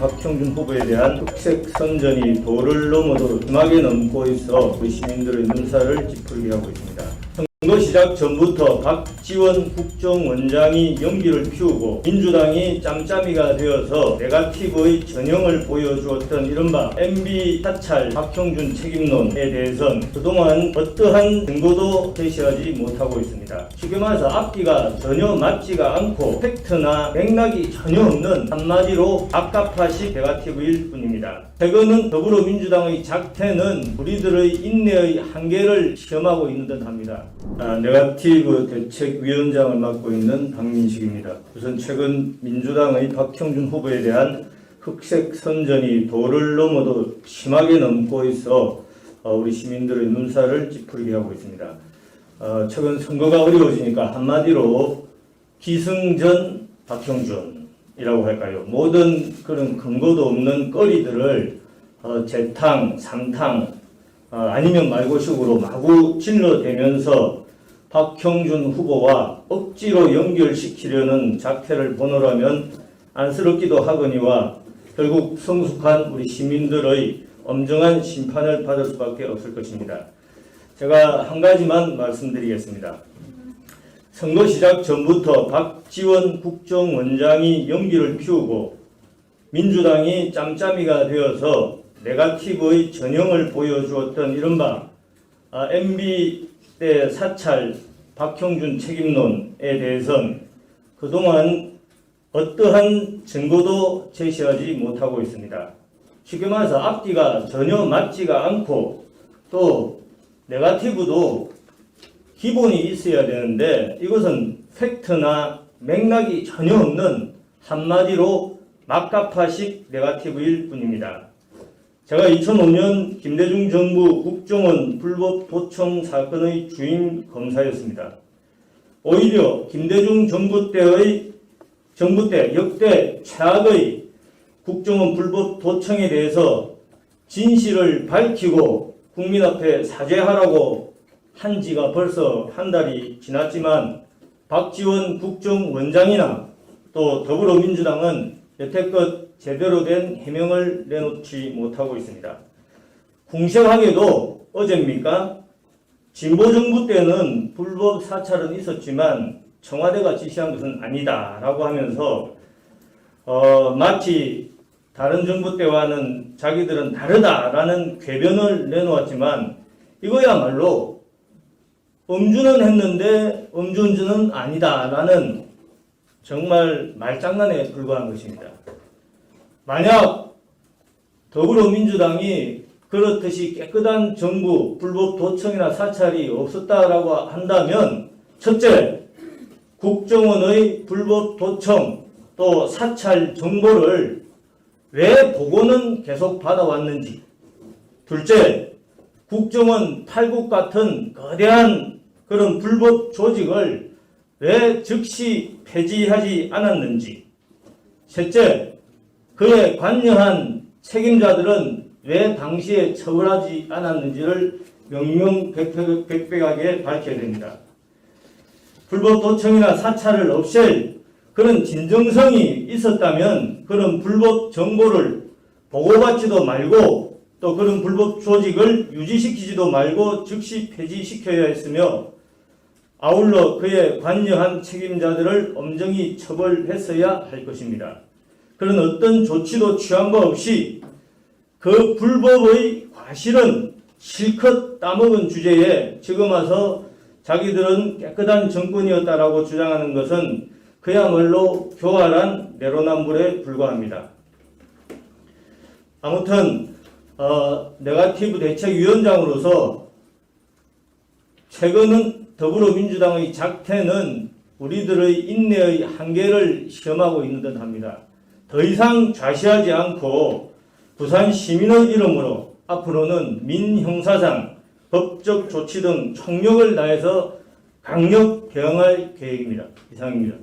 박형준 후보에 대한 흑색 선전이 도를 넘어도 심하게 넘고 있어 우리 시민들의 눈살을 찌푸리게 하고 있습니다. 선거 시작 전부터 박지원 국정원장이 연기를 피우고 민주당이 짬짬이가 되어서 네가티브의 전형을 보여주었던 이른바 MB 사찰 박형준 책임론에 대해선 그동안 어떠한 증거도 제시하지 못하고 있습니다. 쉽게 말해서 앞뒤가 전혀 맞지가 않고 팩트나 맥락이 전혀 없는 한마디로 아까파식 네가티브일 뿐입니다. 최근은 더불어민주당의 작태는 우리들의 인내의 한계를 시험하고 있는 듯 합니다. 아, 네가티브 대책위원장을 맡고 있는 박민식입니다. 우선 최근 민주당의 박형준 후보에 대한 흑색 선전이 도를 넘어도 심하게 넘고 있어 어, 우리 시민들의 눈살을 찌푸리게 하고 있습니다. 어, 최근 선거가 어려워지니까 한마디로 기승전 박형준이라고 할까요? 모든 그런 근거도 없는 거리들을 어, 재탕, 상탕 어, 아니면 말고식으로 마구 질러대면서 박형준 후보와 억지로 연결시키려는 작태를 보노라면 안쓰럽기도 하거니와 결국 성숙한 우리 시민들의 엄정한 심판을 받을 수밖에 없을 것입니다. 제가 한 가지만 말씀드리겠습니다. 선거 시작 전부터 박지원 국정원장이 연기를 피우고 민주당이 짬짬이가 되어서 네가티브의 전형을 보여주었던 이른바 아, MB 때 사찰 박형준 책임론에 대해선 그동안 어떠한 증거도 제시하지 못하고 있습니다. 쉽게 말해서 앞뒤가 전혀 맞지가 않고 또 네가티브도 기본이 있어야 되는데 이것은 팩트나 맥락이 전혀 없는 한마디로 막가파식 네가티브일 뿐입니다. 제가 2005년 김대중 정부 국정원 불법 도청 사건의 주임 검사였습니다. 오히려 김대중 정부 때의 정부 때 역대 최악의 국정원 불법 도청에 대해서 진실을 밝히고 국민 앞에 사죄하라고 한 지가 벌써 한 달이 지났지만 박지원 국정원장이나 또 더불어민주당은 여태껏 제대로 된 해명을 내놓지 못하고 있습니다. 궁시하게도 어제입니까? 진보정부 때는 불법 사찰은 있었지만 청와대가 지시한 것은 아니다라고 하면서 어, 마치 다른 정부 때와는 자기들은 다르다라는 궤변을 내놓았지만 이거야말로 음주는 했는데 음주운전은 아니다라는 정말 말장난에 불과한 것입니다. 만약 더불어민주당이 그렇듯이 깨끗한 정부, 불법 도청이나 사찰이 없었다라고 한다면 첫째, 국정원의 불법 도청 또 사찰 정보를 왜 보고는 계속 받아왔는지 둘째, 국정원 팔국 같은 거대한 그런 불법 조직을 왜 즉시 폐지하지 않았는지 셋째, 그에 관여한 책임자들은 왜 당시에 처벌하지 않았는지를 명명백백하게 밝혀야 됩니다. 불법 도청이나 사찰을 없앨 그런 진정성이 있었다면 그런 불법 정보를 보고받지도 말고 또 그런 불법 조직을 유지시키지도 말고 즉시 폐지시켜야 했으며 아울러 그에 관여한 책임자들을 엄정히 처벌했어야 할 것입니다. 그런 어떤 조치도 취한 바 없이 그 불법의 과실은 실컷 따먹은 주제에 지금 와서 자기들은 깨끗한 정권이었다라고 주장하는 것은 그야말로 교활한 내로남불에 불과합니다. 아무튼 어, 네가티브 대책위원장으로서 최근은 더불어민주당의 작태는 우리들의 인내의 한계를 시험하고 있는 듯 합니다. 더 이상 좌시하지 않고 부산 시민의 이름으로 앞으로는 민형사상, 법적 조치 등 총력을 다해서 강력 대응할 계획입니다. 이상입니다.